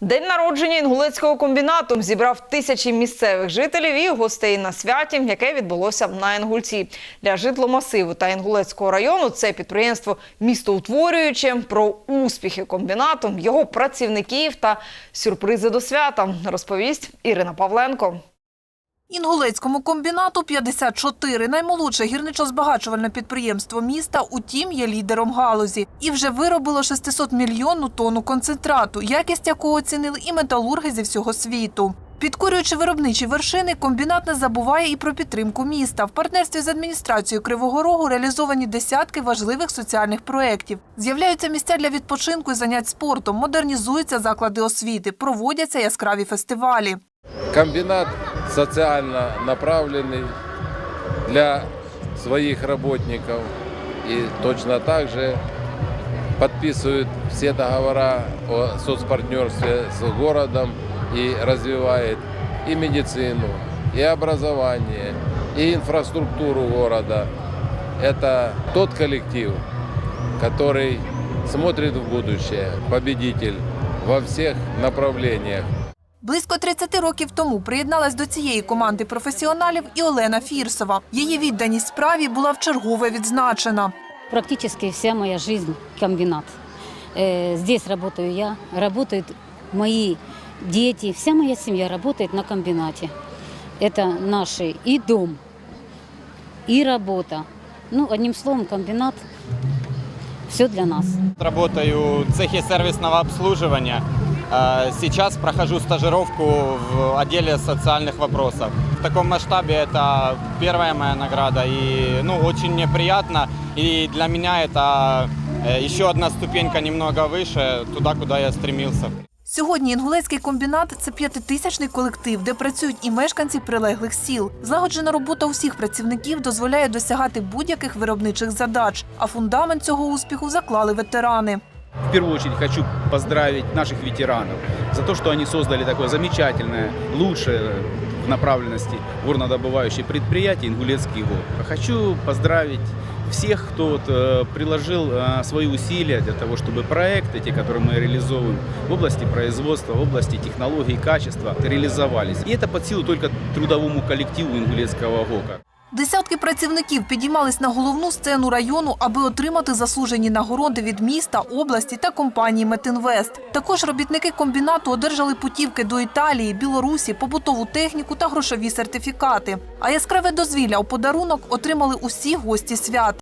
День народження інгулецького комбінату зібрав тисячі місцевих жителів і гостей на святі, яке відбулося на Інгульці. Для житломасиву та Інгулецького району це підприємство містоутворююче про успіхи комбінату, його працівників та сюрпризи до свята, розповість Ірина Павленко. Інгулецькому комбінату 54. Наймолодше гірничо-збагачувальне підприємство міста, утім, є лідером галузі. І вже виробило 600-мільйонну тонну концентрату, якість якого оцінили і металурги зі всього світу. Підкорюючи виробничі вершини, комбінат не забуває і про підтримку міста. В партнерстві з адміністрацією Кривого Рогу реалізовані десятки важливих соціальних проєктів. З'являються місця для відпочинку і занять спортом, модернізуються заклади освіти, проводяться яскраві фестивалі. Комбинат социально направленный для своих работников и точно так же подписывает все договора о соцпартнерстве с городом и развивает и медицину, и образование, и инфраструктуру города. Это тот коллектив, который смотрит в будущее, победитель во всех направлениях. Близько 30 років тому приєдналась до цієї команди професіоналів і Олена Фірсова. Її відданість справі була вчергове відзначена. Практически вся моя жизнь – комбинат. Э, Здесь работаю я, работают мои дети, вся моя семья работает на комбинате. Это наши и дом, и работа. Ну, одним словом, комбинат – все для нас. Работаю в цехе сервисного обслуживания. Э, Сейчас прохожу стажировку в отделе социальных вопросов. В таком масштабе это первая моя награда и ну, очень мне приятно. И для меня это э, еще одна ступенька немного выше, туда, куда я стремился. Сьогодні Інгулецький комбінат – це п'ятитисячний колектив, де працюють і мешканці прилеглих сіл. Злагоджена робота усіх працівників дозволяє досягати будь-яких виробничих задач. А фундамент цього успіху заклали ветерани. В первую очередь хочу поздравить наших ветеранов за то, что они создали такое замечательное, лучшее в направленности горнодобывающее предприятие «Ингулецкий гор». Хочу поздравить всех, кто вот, э, приложил э, свои усилия для того, чтобы проекты, те, которые мы реализовываем в области производства, в области технологий и качества, реализовались. И это под силу только трудовому коллективу «Ингулецкого ГОКа». Десятки працівників підіймались на головну сцену району, аби отримати заслужені нагороди від міста, області та компанії Метинвест. Також робітники комбінату одержали путівки до Італії, Білорусі, побутову техніку та грошові сертифікати. А яскраве дозвілля у подарунок отримали усі гості свят.